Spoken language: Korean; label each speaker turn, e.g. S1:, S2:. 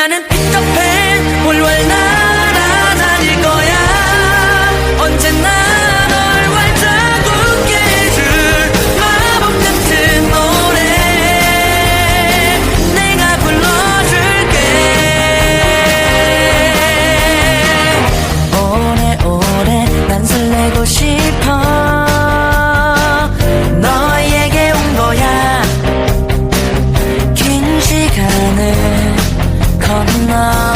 S1: 나는 피터팬 월월 now